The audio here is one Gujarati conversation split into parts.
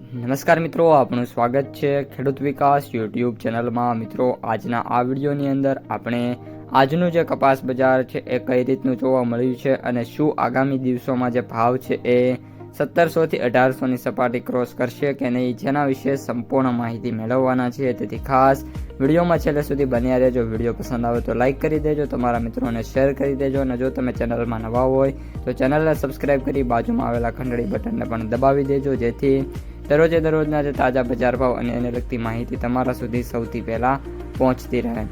નમસ્કાર મિત્રો, આપનું સ્વાગત છે ખેડૂત વિકાસ યુટ્યુબ ચેનલમાં. મિત્રો, આજના આ વિડીયોની અંદર આપણે આજનું જે કપાસ બજાર છે એ કઈ રીતનું જોવા મળ્યું છે અને શું આગામી દિવસોમાં જે ભાવ છે એ સત્તરસોથી અઢારસોની સપાટી ક્રોસ કરશે કે નહીં જેના વિશે સંપૂર્ણ માહિતી મેળવવાના છે. તેથી ખાસ વિડીયોમાં છેલ્લે સુધી બન્યા રહેજો. વીડિયો પસંદ આવે તો લાઇક કરી દેજો, તમારા મિત્રોને શેર કરી દેજો અને જો તમે ચેનલમાં નવા હોય તો ચેનલને સબસ્ક્રાઇબ કરી બાજુમાં આવેલા ખંડળી બટનને પણ દબાવી દેજો. જેથી દરરોજે દરરોજના જે તાજા બજાર ભાવ અને એને લગતી માહિતી તમારા સુધી સૌથી પહેલાં પહોંચતી રહે.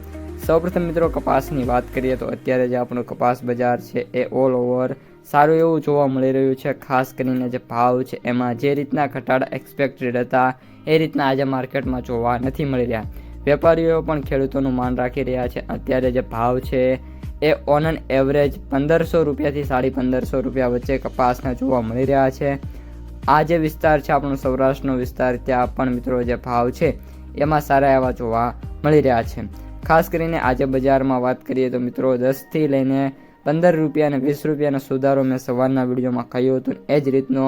સૌપ્રથમ મિત્રો કપાસની વાત કરીએ તો અત્યારે જે આપણું કપાસ બજાર છે એ ઓલ ઓવર સારું એવું જોવા મળી રહ્યું છે, ખાસ કરીને જે ભાવ છે એમાં જે રીતના ઘટાડા એક્સપેક્ટેડ હતા એ રીતના આજે માર્કેટમાં જોવા નથી મળી રહ્યા. વેપારીઓ પણ ખેડૂતોનું માન રાખી રહ્યા છે. અત્યારે જે ભાવ છે એ ઓન એન એવરેજ પંદરસો રૂપિયાથી સાડી પંદરસો રૂપિયા વચ્ચે કપાસના જોવા મળી રહ્યા છે. આ જે વિસ્તાર છે, આપણો સૌરાષ્ટ્રનો વિસ્તાર, ત્યાં પણ મિત્રો જે ભાવ છે એમાં સારા એવા જોવા મળી રહ્યા છે. ખાસ કરીને આજે બજારમાં વાત કરીએ તો મિત્રો દસથી લઈને પંદર રૂપિયા અને વીસ રૂપિયાનો સુધારો મેં સવારના વિડીયોમાં કહ્યું હતું. એ જ રીતનો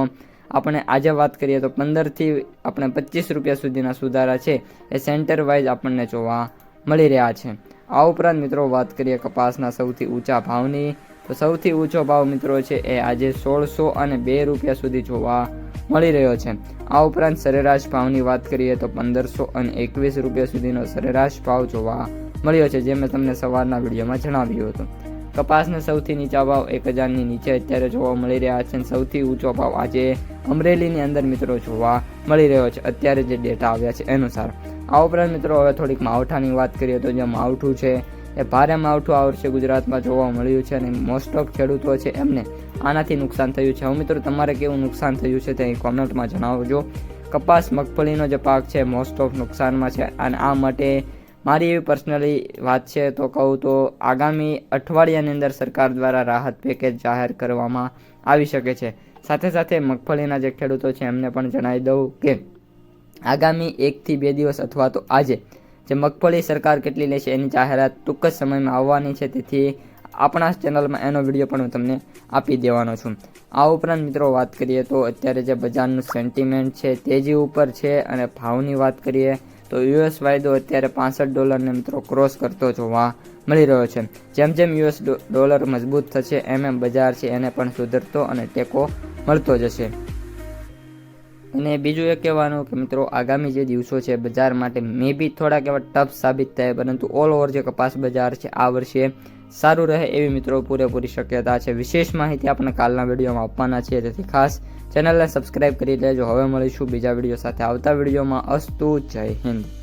આપણે આજે વાત કરીએ તો પંદરથી આપણે પચીસ રૂપિયા સુધીના સુધારા છે એ સેન્ટર વાઇઝ આપણને જોવા મળી રહ્યા છે. આ ઉપરાંત મિત્રો વાત કરીએ કપાસના સૌથી ઊંચા ભાવની. તો સૌથી ઊંચો ભાવ મિત્રો છે એ આજે સોળસો અને બે રૂપિયા સુધી જોવા મળી રહ્યો છે. આ ઉપરાંત સરેરાશ ભાવની વાત કરીએ તો પંદરસો અને એકવીસ રૂપિયા સુધીનો સરેરાશ ભાવ જોવા મળ્યો છે, જે મેં તમને સવારના વિડીયોમાં જણાવ્યું હતું. કપાસના સૌથી નીચા ભાવ એક હજારની નીચે અત્યારે જોવા મળી રહ્યા છે સૌથી ઊંચો ભાવ આજે અમરેલીની અંદર મિત્રો જોવા મળી રહ્યો છે. અત્યારે જે ડેટા આવ્યા છે અનુસાર આ ઉપરાંત મિત્રો હવે થોડીક માવઠાની વાત કરીએ તો જે માવઠું છે એ ભારે માવઠું આ વર્ષે ગુજરાતમાં જોવા મળ્યું છે અને મોસ્ટ ઓફ ખેડૂતો છે એમને આનાથી નુકસાન થયું છે. હવે મિત્રો, તમારે કેવું નુકસાન થયું છે તે કોમેન્ટમાં જણાવજો. કપાસ, મગફળીનો જે પાક છે મોસ્ટ ઓફ નુકસાનમાં છે અને આ માટે મારી એવી પર્સનલી વાત છે તો કહું તો આગામી અઠવાડિયાની અંદર સરકાર દ્વારા રાહત પેકેજ જાહેર કરવામાં આવી શકે છે. સાથે સાથે મગફળીના જે ખેડૂતો છે એમને પણ જણાવી દઉં કે આગામી એકથી બે દિવસ અથવા તો આજે જે મગફળી સરકાર કેટલી લેશે એની જાહેરાત ટૂંક જ સમયમાં આવવાની છે. તેથી આપણા ચેનલમાં એનો વીડિયો પણ હું તમને આપી દેવાનો છું. આ ઉપરાંત મિત્રો વાત કરીએ તો અત્યારે જે બજારનું સેન્ટિમેન્ટ છે તેજી ઉપર છે અને ભાવની વાત કરીએ તો યુએસ વાયદો અત્યારે પાસઠ ડોલરને મિત્રો ક્રોસ કરતો જોવા મળી રહ્યો છે. જેમ જેમ યુએસ ડોલર મજબૂત થશે, એમ એમ બજાર છે એને પણ સુધરતો અને ટેકો મળતો જશે. અને બીજું એ કહેવાનું કે મિત્રો, આગામી જે દિવસો છે બજાર માટે મે બી થોડાક એવા ટફ સાબિત થાય, પરંતુ ઓલ ઓવર જે કપાસ બજાર છે, આ વર્ષે સારું રહે એવી મિત્રો પૂરેપૂરી શક્યતા છે. વિશેષ માહિતી આપણે કાલના વિડીયોમાં આપવાના છે. તેથી ખાસ ચેનલને સબસ્ક્રાઇબ કરી લેજો. હવે મળીશું બીજા વીડિયો સાથે. આવતા વિડીયોમાં અસ્તુ જય હિન્દ.